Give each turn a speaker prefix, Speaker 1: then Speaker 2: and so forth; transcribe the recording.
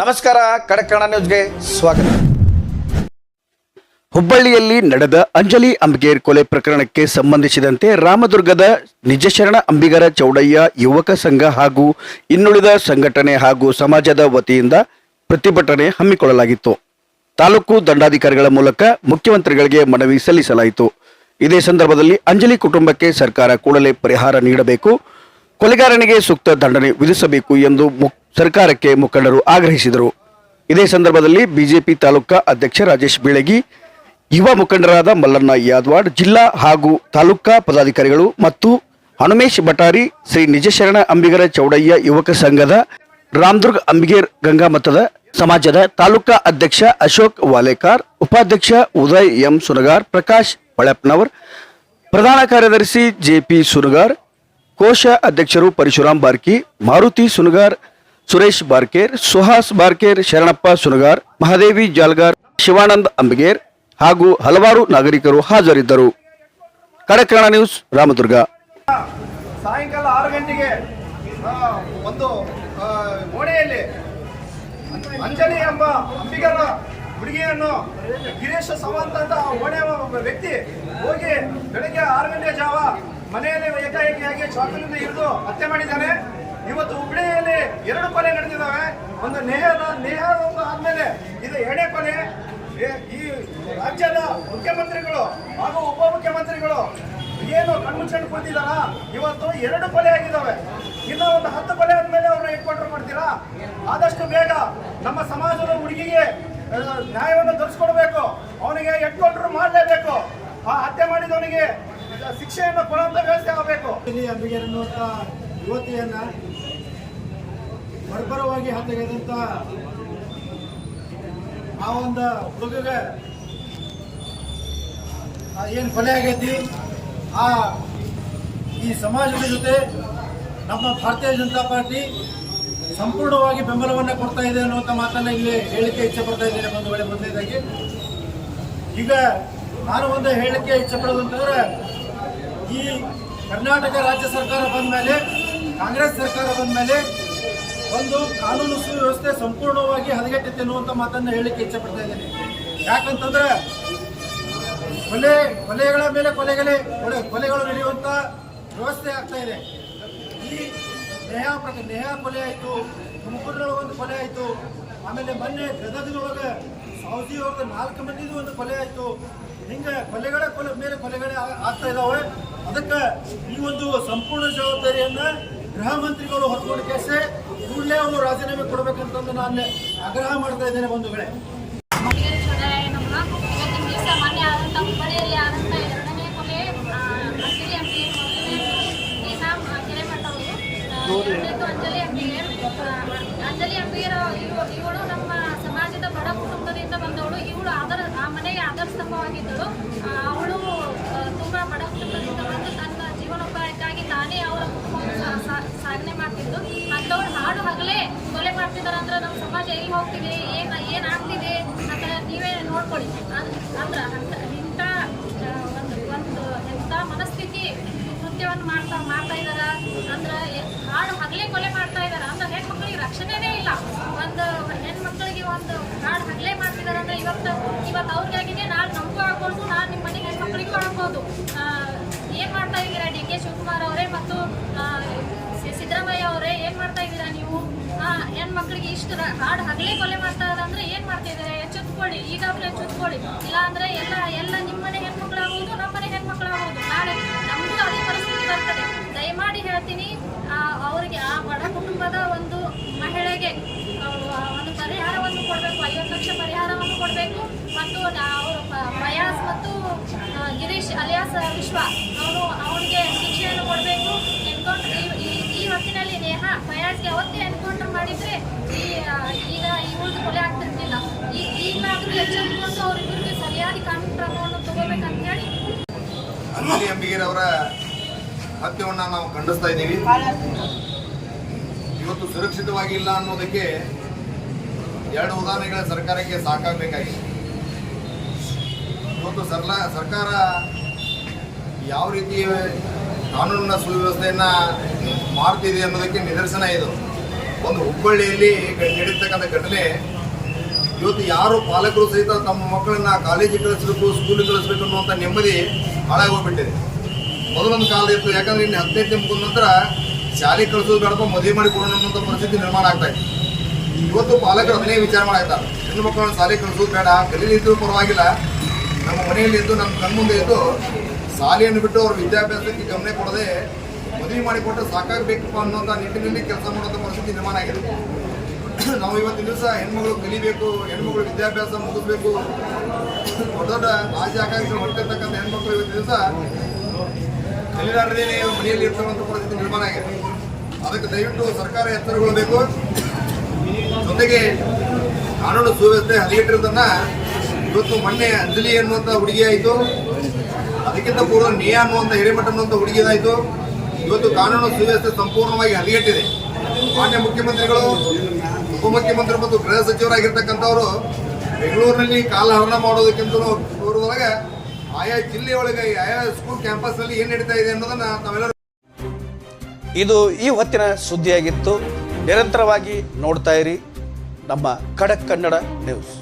Speaker 1: ನಮಸ್ಕಾರ, ಕಡಕಣ ನ್ಯೂಸ್ಗೆ ಸ್ವಾಗತ. ಹುಬ್ಬಳ್ಳಿಯಲ್ಲಿ ನಡೆದ ಅಂಜಲಿ ಅಂಬಿಗೇರ್ ಕೊಲೆ ಪ್ರಕರಣಕ್ಕೆ ಸಂಬಂಧಿಸಿದಂತೆ ರಾಮದುರ್ಗದ ನಿಜಶರಣ ಅಂಬಿಗರ ಚೌಡಯ್ಯ ಯುವಕ ಸಂಘ ಹಾಗೂ ಇನ್ನುಳಿದ ಸಂಘಟನೆ ಹಾಗೂ ಸಮಾಜದ ವತಿಯಿಂದ ಪ್ರತಿಭಟನೆ ಹಮ್ಮಿಕೊಳ್ಳಲಾಗಿತ್ತು. ತಾಲೂಕು ದಂಡಾಧಿಕಾರಿಗಳ ಮೂಲಕ ಮುಖ್ಯಮಂತ್ರಿಗಳಿಗೆ ಮನವಿ ಸಲ್ಲಿಸಲಾಯಿತು. ಇದೇ ಸಂದರ್ಭದಲ್ಲಿ ಅಂಜಲಿ ಕುಟುಂಬಕ್ಕೆ ಸರ್ಕಾರ ಕೂಡಲೇ ಪರಿಹಾರ ನೀಡಬೇಕು. ಕೊಲೆಗಾರನಿಗೆ ಸೂಕ್ತ ದಂಡನೆ ವಿಧಿಸಬೇಕು ಎಂದು ಸರ್ಕಾರಕ್ಕೆ ಮುಖಂಡರು ಆಗ್ರಹಿಸಿದರು. ಇದೇ ಸಂದರ್ಭದಲ್ಲಿ ಬಿಜೆಪಿ ತಾಲೂಕಾ ಅಧ್ಯಕ್ಷ ರಾಜೇಶ್ ಬೆಳಗಿ, ಯುವ ಮುಖಂಡರಾದ ಮಲ್ಲಣ್ಣ ಯಾದವಾಡ್, ಜಿಲ್ಲಾ ಹಾಗೂ ತಾಲೂಕಾ ಪದಾಧಿಕಾರಿಗಳು ಮತ್ತು ಹನುಮೇಶ್ ಬಟಾರಿ, ಶ್ರೀ ನಿಜಶರಣ ಅಂಬಿಗರ ಚೌಡಯ್ಯ ಯುವಕ ಸಂಘದ, ರಾಮದುರ್ಗ್ ಅಂಬಿಗೇರ್ ಗಂಗಾಮತದ ಸಮಾಜದ ತಾಲೂಕಾ ಅಧ್ಯಕ್ಷ ಅಶೋಕ್ ವಾಲೇಕಾರ್, ಉಪಾಧ್ಯಕ್ಷ ಉದಯ್ ಎಂ ಸುನಗಾರ್, ಪ್ರಕಾಶ್ ಹೊಳಪ್ನವರ್, ಪ್ರಧಾನ ಕಾರ್ಯದರ್ಶಿ ಜೆಪಿ ಸುನಗಾರ್ ಕೋಶ ಅಧ್ಯಕ್ಷರು ಪರಶುರಾಮ್ ಬಾರ್ಕಿ ಮಾರುತಿ ಸುನಗಾರ್ ಸುರೇಶ್ ಬಾರ್ಕೇರ್ ಸುಹಾಸ್ ಬಾರ್ಕೇರ್ ಶರಣಪ್ಪ ಸುನಗಾರ್ ಮಹಾದೇವಿ ಜಾಲ್ಗಾರ್ ಶಿವಾನಂದ್ ಅಂಬಿಗೇರ್ ಹಾಗೂ ಹಲವಾರು ನಾಗರಿಕರು ಹಾಜರಿದ್ದರು. ಕಡಕಣ ನ್ಯೂಸ್ ರಾಮದುರ್ಗ.
Speaker 2: ಸಾಯಂಕಾಲ ಆರು ಗಂಟೆಗೆ ಒಂದು ಆ, ಓಣೆಯಲ್ಲಿ ಅಂಜಲಿ ಎಂಬ ಅಂಬಿಗರ ಹುಡುಗಿಯನ್ನು ಗಿರೀಶ್ ಸವಂತ ಓಣೆ ವ್ಯಕ್ತಿ ಹೋಗಿ ಬೆಳಗ್ಗೆ ಆರು ಗಂಟೆ ಜಾವ ಮನೆಯಲ್ಲಿ ಚಾಕುಲಿಂದ ಹಿಡಿದು ಹತ್ಯೆ ಮಾಡಿದ್ದಾನೆ ಇವತ್ತು ಹುಬ್ಳಿಯಲ್ಲಿ ಎರಡು ಕೊಲೆ ನಡೆದಿದ್ದಾವೆ. ಒಂದು ನೇಹದ ನೇಹ ಒಂದು ಆದ್ಮೇಲೆ ಇದು ಎರಡೇ ಕೊಲೆ. ಈ ರಾಜ್ಯದ ಮುಖ್ಯಮಂತ್ರಿಗಳು ಹಾಗೂ ಉಪಮುಖ್ಯಮಂತ್ರಿಗಳು ಏನು ಕಣ್ಮುಚ್ಕೊಂಡು ಕೂತಿದಾರ ಇವತ್ತು ಎರಡು ಕೊಲೆ ಆಗಿದ್ದಾವೆ. ಇನ್ನು ಒಂದು ಹತ್ತು ಕೊಲೆ ಆದ್ಮೇಲೆ ಅವ್ರನ್ನ ಎನ್ಕೌಂಟರ್ ಮಾಡ್ತೀರಾ? ಆದಷ್ಟು ಬೇಗ ನಮ್ಮ ಸಮಾಜದ ಹುಡುಗಿಗೆ ನ್ಯಾಯವನ್ನು ದೊರಕಿಸ್ಕೊಡ್ಬೇಕು ಅವನಿಗೆ ಎನ್ಕೌಂಟರ್ ಮಾಡಲೇಬೇಕು. ಆ ಹತ್ಯೆ ಮಾಡಿದವನಿಗೆ ಶಿಕ್ಷೆಯನ್ನು ಕೊಡುವಂತ ವ್ಯವಸ್ಥೆ ಆಗಬೇಕು.
Speaker 3: ಇಲ್ಲಿ ಅಂಬಿಗೆ ಅನ್ನುವಂಥ ಯುವತಿಯನ್ನ ಬರ್ಬರವಾಗಿ ಹತ್ಯೆಗೈದಂಥ ಆ ಒಂದು ಹುಡುಗಗೆ ಏನು ಕೊಲೆ ಆಗೈತಿ? ಆ ಈ ಸಮಾಜದ ಜೊತೆ ನಮ್ಮ ಭಾರತೀಯ ಜನತಾ ಪಾರ್ಟಿ ಸಂಪೂರ್ಣವಾಗಿ ಬೆಂಬಲವನ್ನು ಕೊಡ್ತಾ ಇದೆ ಅನ್ನುವಂಥ ಮಾತನ್ನ ಇಲ್ಲಿ ಹೇಳಿಕೆ ಇಚ್ಛೆ ಪಡ್ತಾ ಇದ್ದೇನೆ ಒಂದು ವೇಳೆ ಮೊದಲನೇದಾಗಿ. ಈಗ ನಾನು ಒಂದು ಹೇಳಿಕೆ ಇಚ್ಛೆ ಪಡೋದಂತಂದ್ರೆ ಈ ಕರ್ನಾಟಕ ರಾಜ್ಯ ಸರ್ಕಾರ ಬಂದ ಮೇಲೆ, ಕಾಂಗ್ರೆಸ್ ಸರ್ಕಾರ ಬಂದ ಮೇಲೆ ಒಂದು ಕಾನೂನು ಸುವ್ಯವಸ್ಥೆ ಸಂಪೂರ್ಣವಾಗಿ ಹದಗೆಟ್ಟಿತ್ತು ಅನ್ನುವಂಥ ಮಾತನ್ನು ಹೇಳಲಿಕ್ಕೆ ಇಚ್ಛೆ ಪಡ್ತಾ ಇದ್ದೇನೆ. ಯಾಕಂತಂದ್ರೆ ಕೊಲೆ, ಕೊಲೆಗಳ ಮೇಲೆ ಕೊಲೆಗಳೇ ಕೊಲೆ, ಕೊಲೆಗಳು ನಡೆಯುವಂಥ ವ್ಯವಸ್ಥೆ ಆಗ್ತಾ ಇದೆ. ಈ ನೇಹಾ ಪ್ರಕ ನೇಹಾ ಕೊಲೆ ಆಯಿತು ತುಮಕೂರಿನೊಳಗೊಂದು ಕೊಲೆ ಆಯಿತು, ಆಮೇಲೆ ಮೊನ್ನೆ ಗದಗದೊಳಗೆ ಸೌದಿ ಅವ್ರದ್ದು ನಾಲ್ಕು ಮಂದಿದು ಒಂದು ಕೊಲೆ ಆಯಿತು. ಹಿಂಗೆ ಕೊಲೆಗಳ ಕೊಲೆ ಮೇಲೆ ಕೊಲೆಗಳೇ ಆಗ್ತಾ ಇದ್ದಾವೆ ಅದಕ್ಕೆ ಈ ಒಂದು ಸಂಪೂರ್ಣ ಜವಾಬ್ದಾರಿಯನ್ನ ಗೃಹ ಮಂತ್ರಿಗಳು ಹೊತ್ಕೊಂಡು ಕೇಸೆ ಕೂಡಲೇ ಅವರು ರಾಜೀನಾಮೆ ಕೊಡಬೇಕಂತಂದು ನಾನು ಆಗ್ರಹ ಮಾಡ್ತಾ ಇದ್ದೇನೆ ಬಂಧುಗಳೇ.
Speaker 4: ಅಂಜಲಿ ಅಂಬಿ ಈ ನಾಮ್ ಕೆರೆಮಠ ಅವರು. ಎರಡನೇದು ಅಂಜಲಿ ಅಂಬಿಗೇರ್ ಅಂಜಲಿ ಅಂಬಿಗೇರ್ ಇವ- ಇವಳು ನಮ್ಮ ಸಮಾಜದ ಬಡ ಕುಟುಂಬದಿಂದ ಬಂದವಳು. ಇವಳು ಆದರ ಆ ಮನೆಗೆ ಸ್ತಂಭವಾಗಿದ್ದಳು ಅವಳು ತುಂಬಾ ಬಡ ಕುಟುಂಬದಿಂದ ಬಂದು ತನ್ನ ಜೀವನೋಪಾಯಕ್ಕಾಗಿ ತಾನೇ ಅವರ ಸಾಧನೆ ಮಾಡ್ತಿದ್ದು. ಅಂತವಳು ಹಾಡು ಹಗಲೇ ಕೊಲೆ ಮಾಡ್ತಿದ್ದಾರೆ ಅಂದ್ರೆ ನಮ್ಮ ಸಮಾಜ ಎಲ್ಲಿ ಹೋಗ್ತಿದೆ? ಏನು ಏನಾಗ್ತಿದೆ ಅಂತ ನೀವೇ ನೋಡ್ಕೊಳ್ಳಿ. ಅಂದ್ರೆ, ಅಂದ್ರ ಅಂತ ಇಂಥ ಆ, ಒಂದು ಒಂದು ಎಂಥ ಮನಸ್ಥಿತಿ ಕೃತ್ಯವನ್ನು ಮಾಡ್ತಾ ಮಾಡ್ತಾ ಇದಾರ ಅಂದ್ರ ಎ- ಹಾಡು ಹಗಲೇ ಕೊಲೆ ಮಾಡ್ತಾ ಇದಾರ ಅಂದ್ರೆ ಹೆಣ್ಮಕ್ಳಿಗೆ ರಕ್ಷಣೆನೇ ಇಲ್ಲ ಒಂದು ಹೆಣ್ಮಕ್ಳಿಗೆ ಒಂದು ಹಾಡು ಹಗಲೇ ಅಂದ್ರೆ ಇವತ್ತು ಅವ್ರಿಗೆ ಆಗಿದೆ ನಾಳೆ ನಮಗೂ ಆಗ್ಬೋದು ನಾನು ನಿಮ್ಮ ಮನೆಗೆ ಹೆಣ್ಮಕ್ಳಿಗೂ ಆಗ್ಬೋದು ಏನು ಮಾಡ್ತಾ ಇದ್ದೀರಾ ಡಿ ಕೆ ಶಿವಕುಮಾರ್ ಅವರೇ ಮತ್ತು ಸಿದ್ದರಾಮಯ್ಯ ಅವರೇ, ಏನು ಮಾಡ್ತಾ ಇದ್ದೀರಾ ನೀವು? ಹೆಣ್ಮಕ್ಳಿಗೆ ಇಷ್ಟು ಹಾಡು ಹಗಲೇ ಕೊಲೆ ಮಾಡ್ತಾ ಇದ್ರೆ ಏನು ಮಾಡ್ತಾ ಇದ್ದಾರೆ? ಎಚ್ಚೆತ್ಕೊಳ್ಳಿ, ಈಗಾಗಲೇ ಎಚ್ಚೆತ್ಕೊಳ್ಳಿ. ಇಲ್ಲ ಅಂದ್ರೆ ಎಲ್ಲ ಎಲ್ಲ ನಿಮ್ಮನೆ ಹೆಣ್ಮಕ್ಳಾಗೋದು ನಮ್ಮನೆ ಹೆಣ್ಮಕ್ಳಾಗೋದು. ನಾಳೆ ನಮಗೂ ಅದೇ ಪರಿಸ್ಥಿತಿ ಬರ್ತದೆ. ದಯಮಾಡಿ ಹೇಳ್ತೀನಿ ಅವರಿಗೆ ಆ ಬಡ ಕುಟುಂಬದ ಒಂದು ಮಹಿಳೆಗೆ ಒಂದು ಪರಿಹಾರವನ್ನು ಕೊಡಬೇಕು, ಐವತ್ತು ಲಕ್ಷ ಪರಿಹಾರವನ್ನು ಕೊಡಬೇಕು ಮತ್ತು ಅವರು ಮಯಾಸ್ ಮತ್ತು ಗಿರೀಶ್ ಅಲಿಯಾಸ್ ವಿಶ್ವ ಅವನು ಅವನಿಗೆ ಶಿಕ್ಷೆಯನ್ನು ಕೊಡಬೇಕು. ಎನ್ಕೌಂಟರ್ ಈ ಈ ಹೊತ್ತಿನಲ್ಲಿ ನೇಹ ಪ್ರಯಾಸ್ಗೆ ಅವತ್ತೇ ಎನ್ಕೌಂಟರ್ ಮಾಡಿದರೆ ಈ ಈಗ ಈಗ ಉಳಿದು ಕೊಲೆ ಆಗ್ತಿರ್ಲಿಲ್ಲ. ಈ ಈಗಲಾದ್ರೂ ಎಚ್ಚರಿಕೊಂಡು ಅವರಿಬ್ಬರಿಗೆ ಸರಿಯಾದ ಕಾನೂನು ಕ್ರಮವನ್ನು ತಗೋಬೇಕಂತ ಹೇಳಿ.
Speaker 5: ಅಂಜಲಿ ಅವರ ಹತ್ಯವನ್ನು ನಾವು ಖಂಡಿಸ್ತಾ ಇದ್ದೀವಿ. ಇವತ್ತು ಸುರಕ್ಷಿತವಾಗಿಲ್ಲ ಅನ್ನೋದಕ್ಕೆ ಎರಡು ಉದಾಹರಣೆಗಳ ಸರ್ಕಾರಕ್ಕೆ ಸಾಕಾಗಬೇಕಾಗಿದೆ. ಇವತ್ತು ಸರ್ಲ, ಸರ್ಕಾರ ಯಾವ ರೀತಿ ಕಾನೂನಿನ ಸುವ್ಯವಸ್ಥೆಯನ್ನು ಮಾಡ್ತಿದೆ ಅನ್ನೋದಕ್ಕೆ ನಿದರ್ಶನ ಇದು. ಒಂದು ಹುಬ್ಬಳ್ಳಿಯಲ್ಲಿ ನಡೀತಕ್ಕಂಥ ಘಟನೆ, ಇವತ್ತು ಯಾರು ಪಾಲಕರು ಸಹಿತ ತಮ್ಮ ಮಕ್ಕಳನ್ನ ಕಾಲೇಜಿಗೆ ಕಳಿಸ್ಬೇಕು, ಸ್ಕೂಲಿಗೆ ಕಳಿಸ್ಬೇಕು ಅನ್ನುವಂಥ ನೆಮ್ಮದಿ ಹಾಳಾಗಿ ಹೋಗ್ಬಿಟ್ಟಿದೆ ಮೊದಲೊಂದು ಕಾಲ ಇತ್ತು, ಯಾಕಂದ್ರೆ ಇನ್ನು ಹದಿನೈದು ಮುಗಿದ ನಂತರ ಶಾಲೆ ಕಳಿಸೋದು ಬೇಡಪ್ಪ, ಮದುವೆ ಮಾಡಿ ಅನ್ನುವಂಥ ಪರಿಸ್ಥಿತಿ ನಿರ್ಮಾಣ ಆಗ್ತಾ ಇದೆ ಇವತ್ತು ಪಾಲಕರು ಅದನ್ನೇ ವಿಚಾರ ಮಾಡಾಕ್ತಾರೆ ಹೆಣ್ಣು ಮಕ್ಕಳನ್ನ ಶಾಲೆ ಕಳಿಸೋದು ಬೇಡ ಕಲೀಲಿದ್ದು ಪರವಾಗಿಲ್ಲ. ನಮ್ಮ ಮನೆಯಲ್ಲಿ ಇದ್ದು ನಮ್ಮ ಕಣ್ಮುಂದೆ ಇದ್ದು ಶಾಲೆಯನ್ನು ಬಿಟ್ಟು ಅವ್ರ ವಿದ್ಯಾಭ್ಯಾಸಕ್ಕೆ ಗಮನ ಕೊಡದೆ ಮದುವೆ ಮಾಡಿಕೊಟ್ಟು ಸಾಕಾಗಬೇಕಪ್ಪ ಅನ್ನೋಂಥ ನಿಟ್ಟಿನಲ್ಲಿ ಕೆಲಸ ಮಾಡುವಂಥ ಪರಿಸ್ಥಿತಿ ನಿರ್ಮಾಣ ಆಗಿದೆ. ನಾವು ಇವತ್ತಿನ ದಿವಸ ಹೆಣ್ಮಗಳು ಕಲಿಬೇಕು, ಹೆಣ್ಮಗಳು ವಿದ್ಯಾಭ್ಯಾಸ ಮುಗಿಸ್ಬೇಕು. ದೊಡ್ಡ ದೊಡ್ಡ ರಾಜ್ಯ ಆಕಾಂಕ್ಷೆ ಹೊಟ್ಟಿರ್ತಕ್ಕಂಥ ಹೆಣ್ಮಕ್ಳು ಇವತ್ತಿನ ದಿವಸ ಕಲಿಲಾರದೇ ಮನೆಯಲ್ಲಿ ಇರ್ತಕ್ಕಂಥ ಪರಿಸ್ಥಿತಿ ನಿರ್ಮಾಣ ಆಗಿದೆ. ಅದಕ್ಕೆ ದಯವಿಟ್ಟು ಸರ್ಕಾರ ಎಚ್ಚರಗೊಳ್ಳಬೇಕು. ಜೊತೆಗೆ ಕಾನೂನು ಸುವ್ಯವಸ್ಥೆ ಹದಗೆಟ್ಟಿರೋದನ್ನ ಇವತ್ತು ಮೊನ್ನೆ ಅಂಜಲಿ ಅನ್ನುವಂಥ ಹುಡುಗಿ ಆಯಿತು. ಅದಕ್ಕಿಂತ ಪೂರ್ವ ನೇ ಅನ್ನುವಂಥ ಹಿರೇಮಠ ಅನ್ನುವಂಥ ಹುಡುಗಿದಾಯಿತು ಇವತ್ತು ಕಾನೂನು ಸುವ್ಯವಸ್ಥೆ ಸಂಪೂರ್ಣವಾಗಿ ಹದಗೆಟ್ಟಿದೆ. ಮಾನ್ಯ ಮುಖ್ಯಮಂತ್ರಿಗಳು, ಉಪಮುಖ್ಯಮಂತ್ರಿ ಮತ್ತು ಗೃಹ ಸಚಿವರಾಗಿರ್ತಕ್ಕಂಥವರು ಬೆಂಗಳೂರಿನಲ್ಲಿ ಕಾಲಹರಣ ಮಾಡೋದಕ್ಕಿಂತ ಪೂರ್ವದೊಳಗೆ ಆಯಾ ಜಿಲ್ಲೆಯೊಳಗೆ ಆಯಾ ಸ್ಕೂಲ್ ಕ್ಯಾಂಪಸ್ನಲ್ಲಿ ಏನು ನಡೀತಾ ಇದೆ ಅನ್ನೋದನ್ನ ತಾವೆಲ್ಲರೂ
Speaker 1: ಇದು ಈ ಹೊತ್ತಿನ ಸುದ್ದಿಯಾಗಿತ್ತು. ನಿರಂತರವಾಗಿ ನೋಡ್ತಾ ಇರಿ ನಮ್ಮ ಖಡಕ್ ಕನ್ನಡ ನ್ಯೂಸ್.